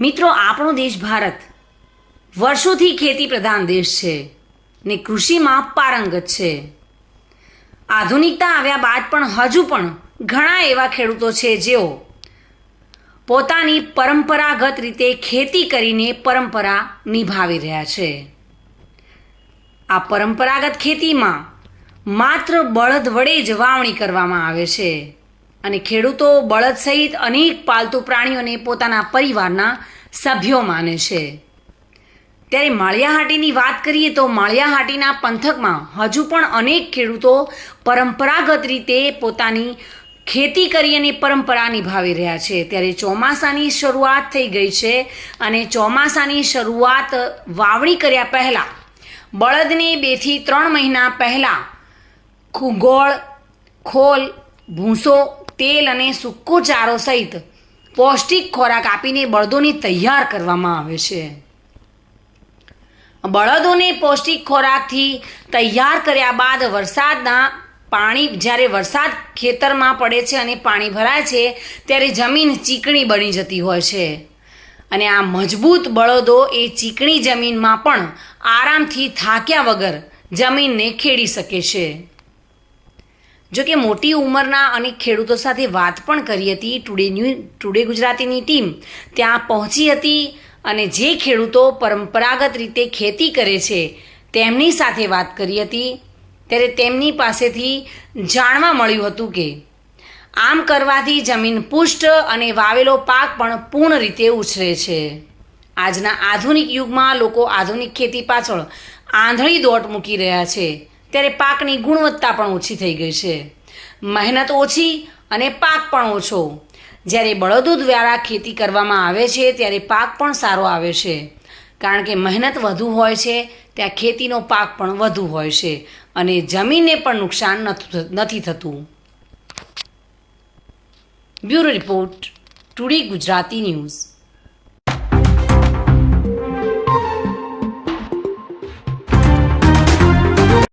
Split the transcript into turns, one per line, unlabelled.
મિત્રો, આપણો દેશ ભારત વર્ષોથી ખેતી પ્રધાન દેશ છે ને કૃષિમાં પારંગત છે. આધુનિકતા આવ્યા બાદ પણ હજુ પણ ઘણા એવા ખેડૂતો છે જેઓ પોતાની પરંપરાગત રીતે ખેતી કરીને પરંપરા નિભાવી રહ્યા છે. આ પરંપરાગત ખેતીમાં માત્ર બળદ વડે જ વાવણી કરવામાં આવે છે અને ખેડૂતો બળદ સહિત અનેક પાલતુ પ્રાણીઓને પોતાના પરિવારના સભ્યો માને છે. ત્યારે માળિયાહાટીની વાત કરીએ તો માળિયાહાટીના પંથકમાં હજુ પણ અનેક ખેડૂતો પરંપરાગત રીતે પોતાની ખેતી કરી અને પરંપરા નિભાવી રહ્યા છે. ત્યારે ચોમાસાની શરૂઆત થઈ ગઈ છે અને ચોમાસાની શરૂઆત વાવણી કર્યા પહેલાં, બળદને બેથી ત્રણ મહિના પહેલાં ખૂગોળ, ખોલ, ભૂસો, તેલ અને સૂકો ચારો સહિત પૌષ્ટિક ખોરાક આપીને બળદોને તૈયાર કરવામાં આવે છે. બળદોને પૌષ્ટિક ખોરાકથી તૈયાર કર્યા બાદ વરસાદના પાણી, જ્યારે વરસાદ ખેતરમાં પડે છે અને પાણી ભરાય છે, ત્યારે જમીન ચીકણી બની જતી હોય છે. અને આ મજબૂત બળદો એ ચીકણી જમીનમાં પણ આરામથી થાક્યા વગર જમીનને ખેડી શકે છે. જો કે મોટી ઉંમરના અનેક ખેડૂતો સાથે વાત પણ કરી હતી ટુડે ન્યૂ ટુડે ગુજરાતીની ટીમ. ત્યાં પહોંચી હતી અને જે ખેડૂતો પરંપરાગત રીતે ખેતી કરે છે, તેમની સાથે વાત કરી હતી. ત્યારે તેમની પાસેથી જાણવા મળ્યું હતું કે, આમ કરવાથી જમીન પુષ્ટ અને વાવેલો પાક પણ પૂર્ણ રીતે ઉછરે છે. આજના આધુનિક યુગમાં લોકો આધુનિક ખેતી પાછળ આંધળી દોટ મૂકી રહ્યા છે. ત્યારે પાકની ગુણવત્તા પણ ઓછી થઈ ગઈ છે. મહેનત ઓછી અને પાક પણ ઓછો. જ્યારે બળદો દ્વારા ખેતી કરવામાં આવે છે, ત્યારે પાક પણ સારો આવે છે. કારણ કે મહેનત વધુ હોય છે, ત્યાં ખેતીનો પાક પણ વધુ હોય છે અને જમીનને પણ નુકસાન નથી થતું. Bureau report, today Gujarati news.